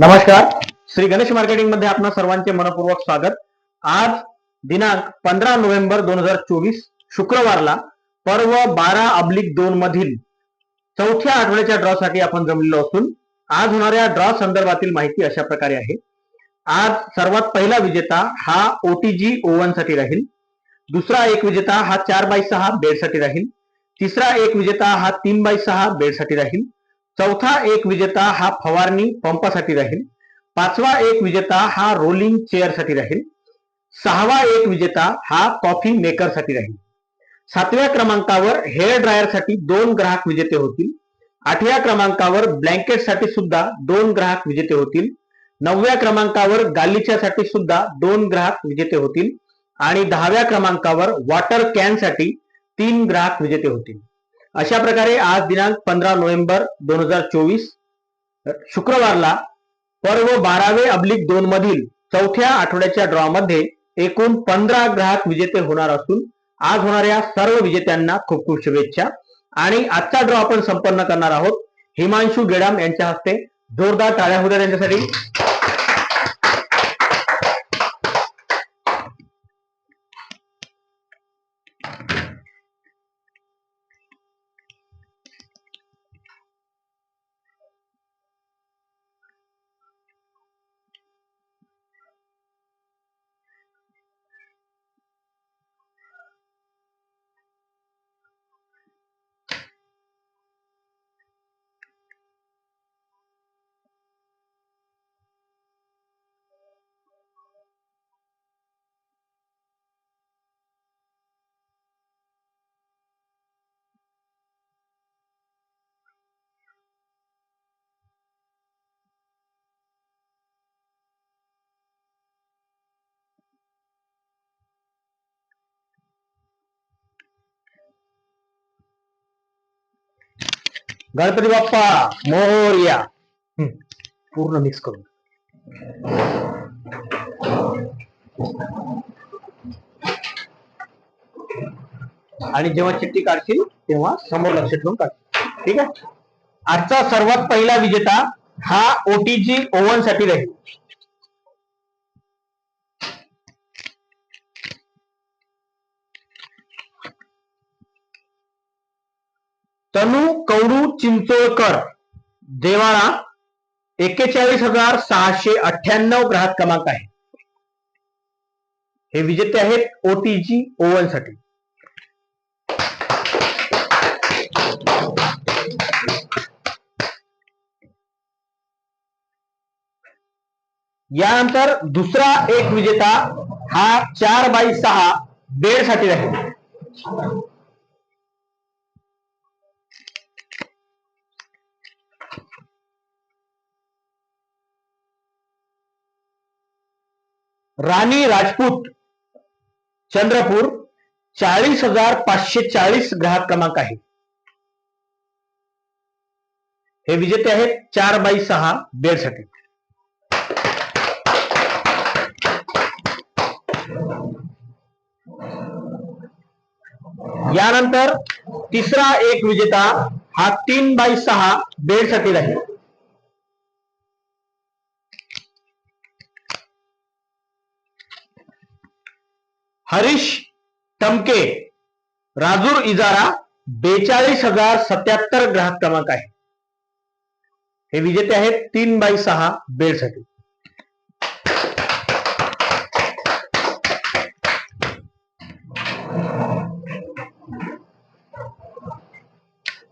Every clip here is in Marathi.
नमस्कार. श्री गणेश मार्केटिंगमध्ये आपण सर्वांचे मनपूर्वक स्वागत. आज दिनांक पंधरा नोव्हेंबर दोन हजार चोवीस शुक्रवारला पर्व बारा अब्लिक दोन मधील चौथ्या आठवड्याच्या ड्रॉ साठी आपण जमलेलो असून आज होणाऱ्या ड्रॉ संदर्भातील माहिती अशा प्रकारे आहे. आज सर्वात पहिला विजेता हा ओटीजी ओवनसाठी राहील. दुसरा एक विजेता हा चार बाय सहा बेडसाठी राहील. तिसरा एक विजेता हा तीन बाय सहा बेडसाठी राहील. चौथा एक विजेता हा फवारणी पंपासाठी राहील. पाचवा एक विजेता हा रोलिंग चेअरसाठी राहील. सहावा एक विजेता हा कॉफी मेकरसाठी राहील. सातव्या क्रमांकावर हेअर ड्रायरसाठी दोन ग्राहक विजेते होतील. आठव्या क्रमांकावर ब्लँकेटसाठी सुद्धा दोन ग्राहक विजेते होतील. नवव्या क्रमांकावर गालिच्यासाठी सुद्धा दोन ग्राहक विजेते होतील. आणि दहाव्या क्रमांकावर वॉटर कॅनसाठी तीन ग्राहक विजेते होतील. अशा प्रकारे आज दिनांक पंधरा नोव्हेंबर दोन हजार चोवीस शुक्रवारला पर्व बारावे अब्लिक दोन मधील चौथ्या आठवड्याच्या ड्रॉ मध्ये एकूण पंधरा ग्राहक विजेते होणार असून आज होणाऱ्या सर्व विजेत्यांना खूप खूप शुभेच्छा. आणि आजचा ड्रॉ आपण संपन्न करणार आहोत. हिमांशू गेडाम यांच्या हस्ते जोरदार टाळ्या होत्या त्यांच्यासाठी. गणपती बाप्पा मोरया. पूर्ण मिक्स करून. आणि जेव्हा चिठ्ठी काढशील तेव्हा समोर लक्ष ठेवून काढशील. ठीक आहे? आजचा सर्वात पहिला विजेता हा ओटीजी ओव्हनसाठी राहील. तनु कवडू चिंचोळकर. देवाळा एक्केचाळीस हजार सहाशे अठ्ठ्याण्णव ग्राहक क्रमांक आहे. हे विजेते आहेत ओटीजी ओवनसाठी यानंतर दुसरा एक विजेता हा चार बाय सहा बेडसाठी राहील. राणी राजपूत, चंद्रपूर, चाळीस हज़ार पाचशे चाळीस ग्राहक क्रमांक आहे. हे विजेते आहेत चार बाई सहा बेड साठी यानंतर तिसरा एक विजेता हा तीन बाय सहा बेड साठी राहील हरीश टमके राजूर इजारा बेचाळीस हजार सत्याहत्तर ग्राहक क्रमांक आहे. हे विजेते आहेत तीन बाय सहा बेडसाठी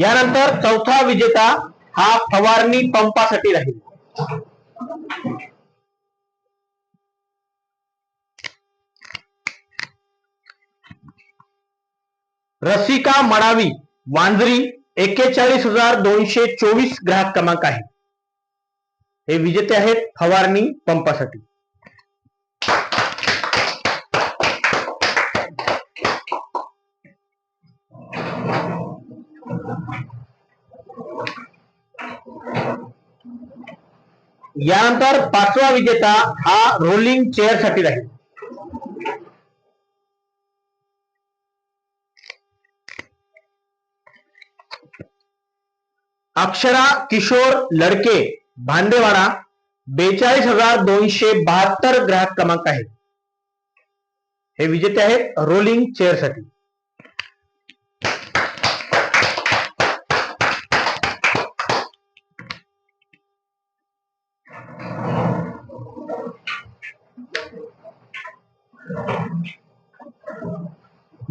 यानंतर चौथा विजेता हा फवारणी पंपासाठी राहील. रसिका मडावी, वांजरी एक्केचाळीस हज़ार दोनशे चोवीस ग्राहक क्रमांक हे विजेते आहेत फवारणी पंपासाठी. यानंतर पाचवा विजेता हा रोलिंग चेअर साठी अक्षरा किशोर लडके भांडेवाडा बेचाळीस हजार दोनशे बहात्तर ग्राहक क्रमांक आहे हे विजेते आहेत रोलिंग चेअरसाठी.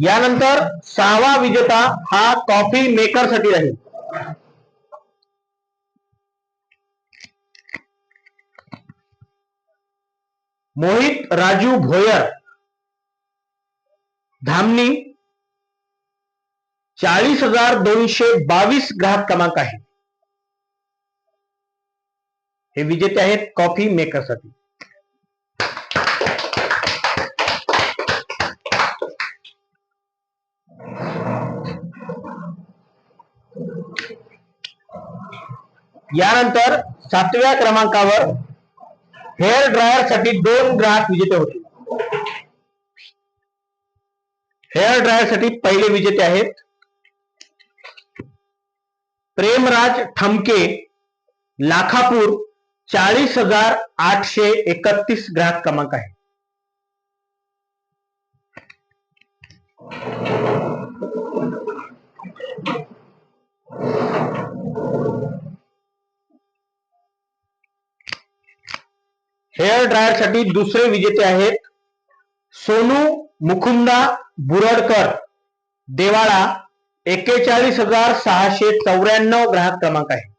यानंतर सहावा विजेता हा कॉफी मेकरसाठी राहील मोहित राजू भोयर धामणी चाळीस हजार दोनशे बावीस ग्राहक क्रमांक आहे. हे विजेते आहेत कॉफी मेकरसाठी यानंतर सातव्या क्रमांकावर हेअर ड्रायरसाठी दोन ग्राहक विजेते होते. हेअर ड्रायरसाठी पहिले विजेते आहेत. प्रेमराज ठमके लाखापूर चाळीस हजार आठशे एकतीस ग्राहक क्रमांक आहे हेअर ड्रायरसाठी दुसरे विजेते आहेत सोनू मुकुंदा बुरडकर. देवाळा एक्केचाळीस हजार सहाशे चौऱ्याण्णव ग्राहक क्रमांक आहे.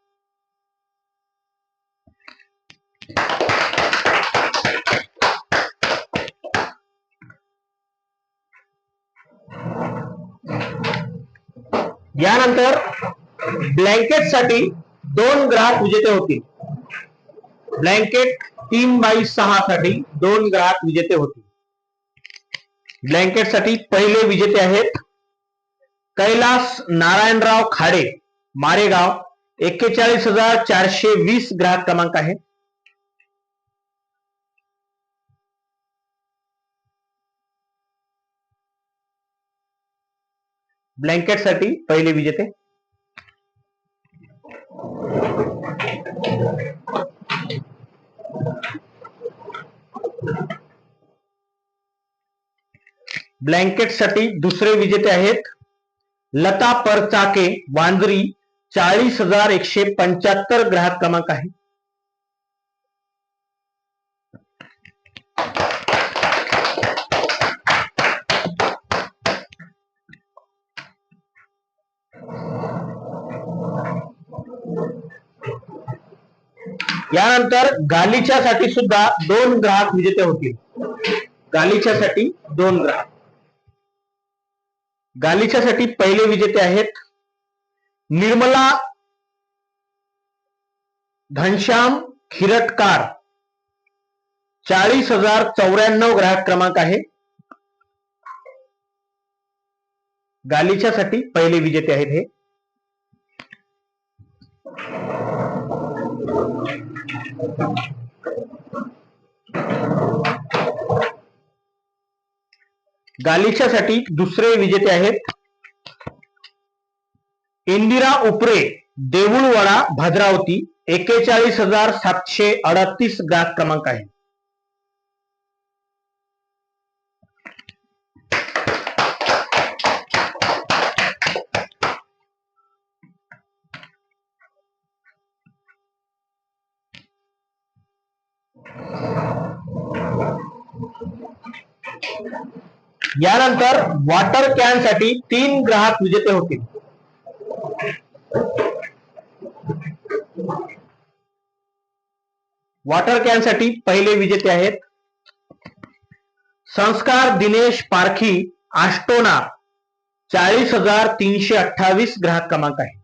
यानंतर ब्लँकेटसाठी दोन ग्राहक विजेते होतील. ब्लँकेट तीन बाई सहा दोन ग्राहक विजेते होते. ब्लँकेट साठी पहिले विजेते आहेत. कैलास नारायणराव खाडे, मारेगाव, एक्केचाळीस हज़ार चारशे वीस ग्राहक क्रमांक आहे ब्लँकेट साठी पहिले विजेते. ब्लँकेटसाठी दुसरे विजेते आहेत. लता परचाके वांजरी चाळीस हजार एकशे पंच्याहत्तर ग्राहक क्रमांक आहे. यानंतर गालिच्यासाठी सुद्धा दोन ग्राहक विजेते होतील. गालिच्यासाठी दोन ग्राहक. गालिच्यासाठी पहिले विजेते आहेत निर्मला घनश्याम खिरटकार. चाळीस हजार चौऱ्याण्णव ग्राहक क्रमांक आहे. गालिच्यासाठी पहिले विजेते आहेत हे. गालिच्यासाठी दुसरे विजेते आहेत. इंदिरा उपरे देऊळवाडा भद्रावती एक्केचाळीस हजार सातशे अडतीस ग्राहक क्रमांक आहे यानंतर वॉटर कॅन साठी तीन ग्राहक विजेते होते वॉटर कॅन साठी पहिले विजेते आहेत. संस्कार दिनेश पारखी, आष्टोना, चाळीस हज़ार तीनशे अठ्ठावीस ग्राहक क्रमांक आहे.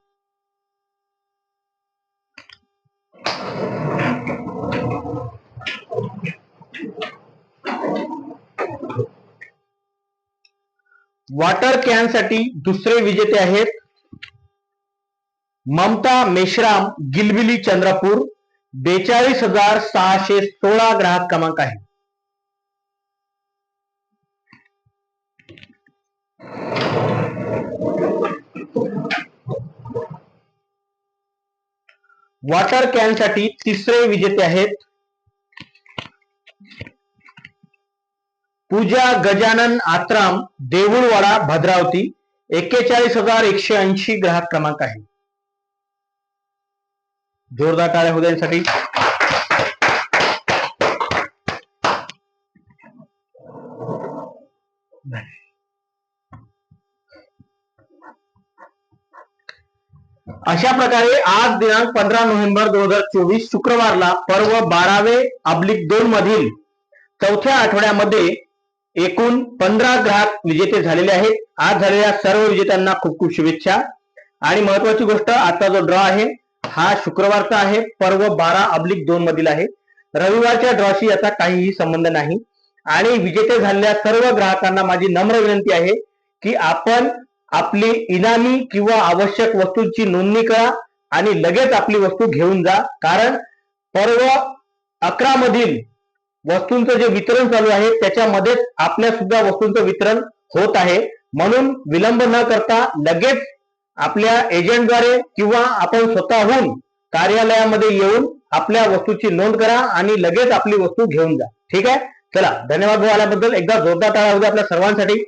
वॉटर कॅन साठी दुसरे विजेते आहेत. ममता मेश्राम, गिलबिली, चंद्रपूर, बेचाळीस हज़ार सहाशे सोळा ग्राहक क्रमांक आहे वॉटर कॅन साठी तिसरे विजेते आहेत. पूजा गजानन आत्राम देऊळवाडा भद्रावती एक्केचाळीस हजार एकशे ऐंशी ग्राहक क्रमांक आहे. जोरदार टाळ्या होऊ अशा प्रकारे आज दिनांक पंधरा नोव्हेंबर दोन हजार चोवीस शुक्रवारला पर्व बारावे अब्लिक दोन मधील चौथ्या आठवड्यामध्ये एकूण पंधरा ग्राहक विजेते झालेले आहेत. आज झालेल्या सर्व विजेत्यांना खूप खूप शुभेच्छा. आणि महत्वाची गोष्ट आता जो ड्रॉ आहे हा शुक्रवारचा आहे. पर्व बारा अब्लिक दोन मधील आहे. रविवारच्या ड्रॉशी याचा काहीही संबंध नाही. आणि विजेते झालेल्या सर्व ग्राहकांना माझी नम्र विनंती आहे की आपण आपली इनामी किंवा आवश्यक वस्तूंची नोंदणी करा आणि लगेच आपली वस्तू घेऊन जा. कारण पर्व अकरा मधील वस्तूंचं जे वितरण चालू आहे त्याच्यामध्येच आपल्या सुद्धा वस्तूंचं वितरण होत आहे. म्हणून विलंब न करता लगेच आपल्या एजंटद्वारे किंवा आपण स्वतःहून कार्यालयामध्ये येऊन आपल्या वस्तूची नोंद करा आणि लगेच आपली वस्तू घेऊन जा. ठीक आहे? चला धन्यवाद भाऊ आल्याबद्दल. एकदा जोरदार टाळा होऊ आपल्या सर्वांसाठी.